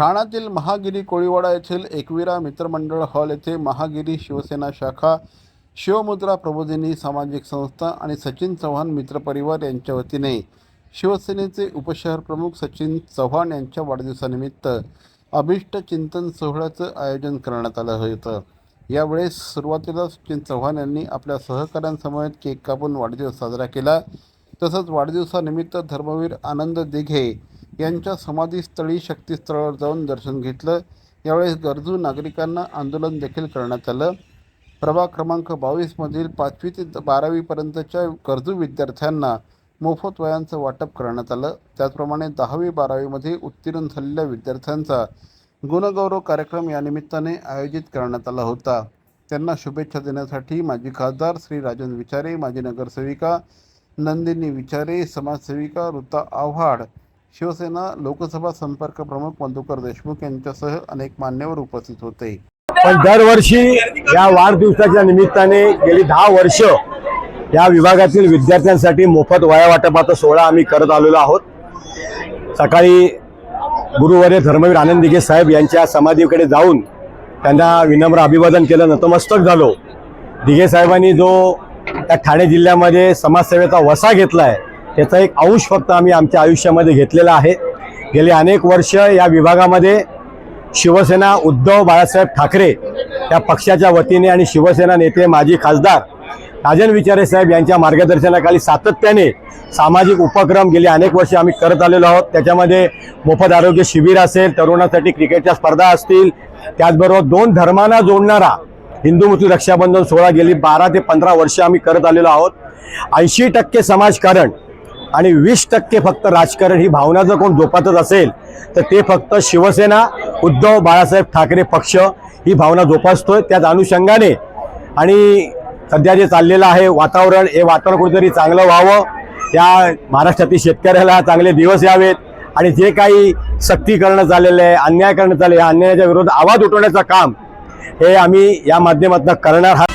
ठाण्यातील महागिरी कोळीवाडा येथील एकविरा मित्रमंडळ हॉल येथे महागिरी शिवसेना शाखा शिवमुद्रा प्रबोधिनी सामाजिक संस्था आणि सचिन चव्हाण मित्रपरिवार यांच्या वतीने शिवसेनेचे उपशहर प्रमुख सचिन चव्हाण यांच्या वाढदिवसानिमित्त अभिष्ट चिंतन सोहळ्याचं आयोजन करण्यात आलं होतं. यावेळेस सुरुवातीला सचिन चव्हाण यांनी आपल्या सहकाऱ्यांसमवेत केक कापून वाढदिवस साजरा केला. तसंच वाढदिवसानिमित्त धर्मवीर आनंद दिघे यांच्या समाधीस्थळी शक्तीस्थळावर जाऊन दर्शन घेतलं. यावेळेस गरजू नागरिकांना आंदोलन देखील करण्यात आलं. प्रभाग क्रमांक बावीसमधील पाचवी ते बारावीपर्यंतच्या गरजू विद्यार्थ्यांना मोफत वयांचं वाटप करण्यात आलं. त्याचप्रमाणे दहावी बारावीमध्ये उत्तीर्ण झालेल्या विद्यार्थ्यांचा गुणगौरव कार्यक्रम या निमित्ताने आयोजित करण्यात आला होता. त्यांना शुभेच्छा देण्यासाठी माजी खासदार श्री राजन विचारे माजी नगरसेविका नंदिनी विचारे समाजसेविका ऋता आव्हाड शिवसेना लोकसभा संपर्क प्रमुख मधुकर देशमुख यांच्यासह अनेक मान्यवर उपस्थित होते. पण दरवर्षी या वाढदिवसाच्या निमित्ताने गेली दहा वर्ष या विभागातील विद्यार्थ्यांसाठी मोफत वया वाटपाचा सोहळा आम्ही करत आलेलो आहोत. सकाळी गुरुवर्य धर्मवीर आनंद दिघे साहेब यांच्या समाधीकडे जाऊन त्यांना विनम्र अभिवादन केलं. नतमस्तक झालो. दिघे साहेबांनी जो त्या ठाणे जिल्ह्यामध्ये समाजसेवेचा वसा घेतला आहे त्याचा एक अंश फक्त आम्ही आमच्या आयुष्यामध्ये घेतलेला आहे. गेली अनेक वर्ष या विभागामध्ये शिवसेना उद्धव बाळासाहेब ठाकरे या पक्षाच्या वतीने आणि शिवसेना नेते माजी खासदार राजन विचारे साहेब यांच्या मार्गदर्शनाखाली सातत्याने सामाजिक उपक्रम गेली अनेक वर्षे आम्ही करत आलेलो आहोत. त्याच्यामध्ये मोफत आरोग्य शिबिर असेल तरुणांसाठी क्रिकेटच्या स्पर्धा असतील. त्याचबरोबर दोन धर्मांना जोडणारा हिंदू मुस्लिम रक्षाबंधन सोहळा गेली बारा ते पंधरा वर्ष आम्ही करत आलेलो आहोत. ऐंशी टक्के समाजकारण आणि वीस टक्के फक्त राजकारण ही भावना जर कोण जोपासत असेल तर ते फक्त शिवसेना उद्धव बाळासाहेब ठाकरे पक्ष ही भावना जोपासतोय. त्याच अनुषंगाने आणि सध्या जे चाललेलं आहे वातावरण हे वातावरण कुठेतरी चांगलं व्हावं. या महाराष्ट्रातील शेतकऱ्याला चांगले दिवस यावेत आणि जे काही सक्ती करणं चाललेलं आहे अन्याय करणं चाललं आहे या अन्यायाच्या विरोधात आवाज उठवण्याचं काम हे आम्ही या माध्यमातून करणार आहात.